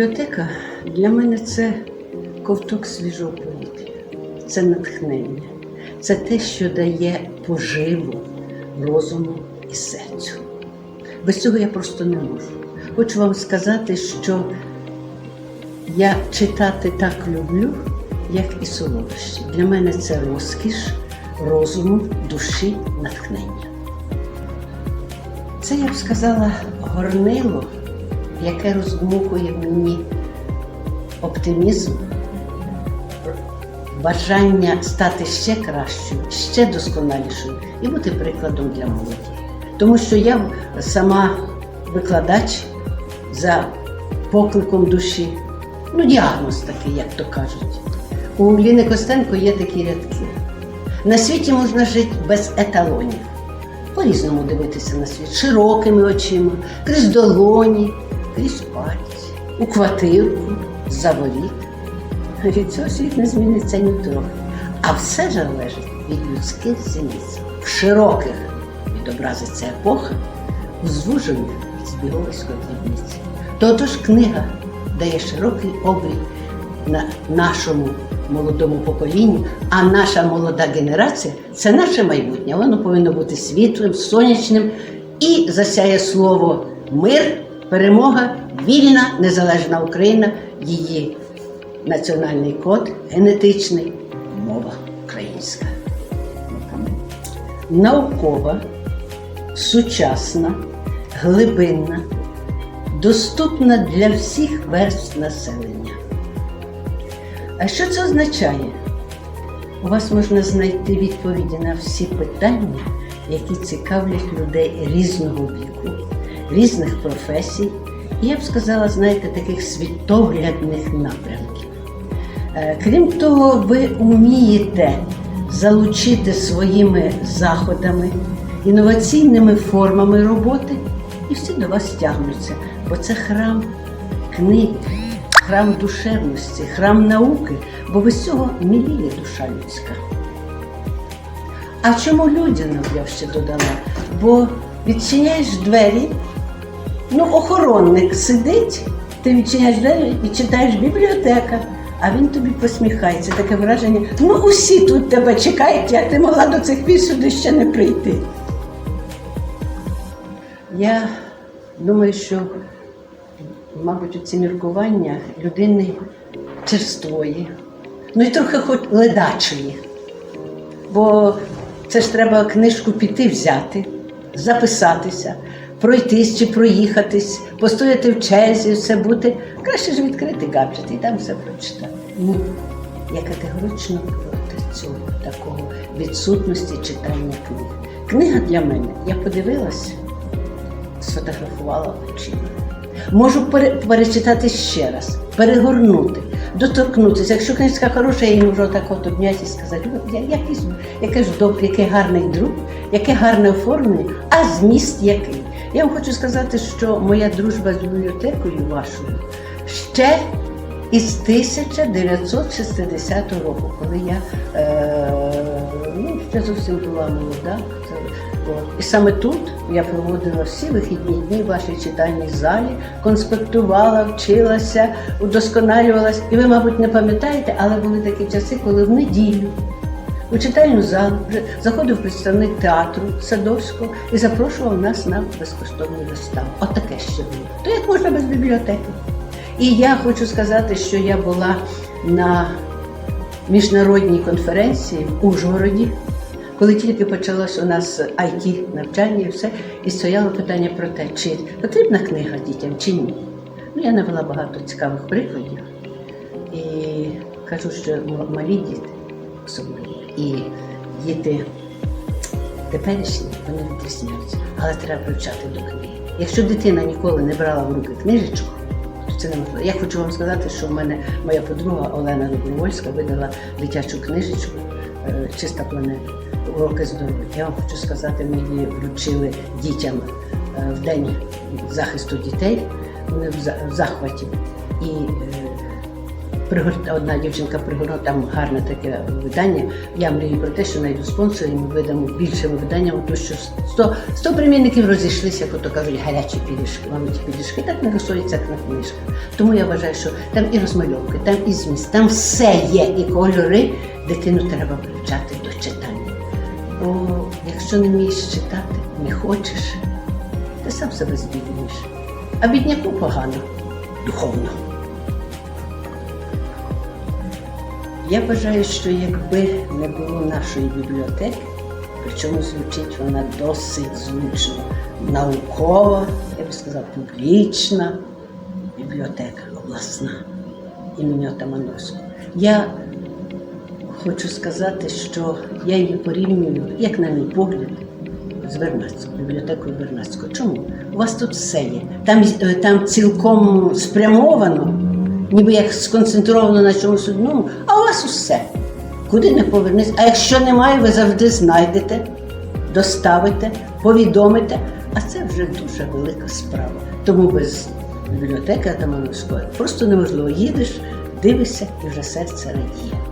Бібліотека для мене це ковток свіжого повітря, це натхнення, це те, що дає поживу розуму і серцю. Без цього я просто не можу. Хочу вам сказати, що я читати так люблю, як і солодощі. Для мене це розкіш розуму, душі, натхнення. Це я б сказала горнило, яке роздмухує в мені оптимізм, бажання стати ще кращою, ще досконалішою і бути прикладом для молоді. Тому що я сама викладач за покликом душі, ну, діагноз такий, як то кажуть. У Ліни Костенко є такі рядки. На світі можна жити без еталонів по-різному дивитися на світ, широкими очима, крізь долоні, пальці, у квартирку, за. Від цього світ не зміниться ні трохи. А все залежить від людських зіниць. В широких відобразиться епоха, у звужених від збіговиської дрібниці. Тотож книга дає широкий обрій на нашому молодому поколінню, а наша молода генерація це наше майбутнє. Воно повинно бути світлим, сонячним і засяє слово мир, перемога, вільна, незалежна Україна, її національний код, генетичний, мова українська. Наукова, сучасна, глибинна, доступна для всіх верств населення. А що це означає? У вас можна знайти відповіді на всі питання, які цікавлять людей різного віку, різних професій, і я б сказала, знаєте, таких світоглядних напрямків. Е, Крім того, ви вмієте залучити своїми заходами, інноваційними формами роботи, і всі до вас тягнуться, бо це храм книги храм душевності, храм науки, бо без цього міліє душа людська. А чому людяно, я б ще додала? Бо відчиняєш двері, ну, охоронник сидить, ти відчиняєш двері і читаєш бібліотека, а він тобі посміхається. Таке враження, ну усі тут тебе чекають, як ти могла до цих пір сюди ще не прийти. Я думаю, що мабуть, ці міркування людини черствої, ну і трохи хоч ледачої. Бо це ж треба книжку піти взяти, записатися, пройтись чи проїхатись, постояти в черзі, все бути. Краще ж відкрити гаджет і там все прочитати. Ні. Я категорично проти цього такого відсутності читання книг. Книга для мене, я подивилася, сфотографувала очима. Можу пере- перечитати ще раз, перегорнути, доторкнутися. Якщо книжка хороша, я її можу так от обняти і сказати, «О, я, якийсь, яке ж добре, який гарний друг, яке гарне оформлення, а зміст який. Я вам хочу сказати, що моя дружба з бібліотекою вашою ще із 1960 року, коли я е, ну, ще зовсім була молода. І саме тут я проводила всі вихідні дні в вашій читальній залі, конспектувала, вчилася, удосконалювалась. І ви, мабуть, не пам'ятаєте, але були такі часи, коли в неділю у читальну залу заходив представник театру Садовського і запрошував нас на безкоштовну виставу. От таке ще було. То як можна без бібліотеки? І я хочу сказати, що я була на міжнародній конференції в Ужгороді, коли тільки почалось у нас it навчання і все, і стояло питання про те, чи потрібна книга дітям чи ні. Ну, я навела багато цікавих прикладів і кажу, що малі діти особливо, і діти теперішні, вони відрізняються, але треба привчати до книги. Якщо дитина ніколи не брала в руки книжечку, то це неможливо. Я хочу вам сказати, що в мене моя подруга Олена Добровольська видала дитячу книжечку е, Чиста планета. Уроки здоров'я. Я вам хочу сказати, ми її вручили дітям е, в день захисту дітей. Вони в захваті. І е, пригорта, одна дівчинка пригорнула, там гарне таке видання. Я мрію про те, що знайду спонсора і ми видамо більшими виданнями, тому що 100, 100 примірників розійшлися, як ото кажуть, гарячі підішки. Мабуть, ті підішки так не розсуються, як на книжках. Тому я вважаю, що там і розмальовки, там і зміст, там все є, і кольори. Дитину треба привчати до читання. Бо якщо не вмієш читати, не хочеш, ти сам себе збіднюєш. А бідняку погано, духовно. Я вважаю, що якби не було нашої бібліотеки, причому звучить вона досить звучно, наукова, я би сказав, публічна бібліотека обласна імені Отамановського. Я хочу сказати, що я її порівнюю, як на мій погляд, з Вернадською, бібліотекою Вернадського. Чому? У вас тут все є. Там, е, там цілком спрямовано, ніби як сконцентровано на чомусь одному, а у вас усе. Куди не повернеться. А якщо немає, ви завжди знайдете, доставите, повідомите. А це вже дуже велика справа. Тому без бібліотеки Атамановської просто неможливо. Їдеш, дивишся і вже серце радіє.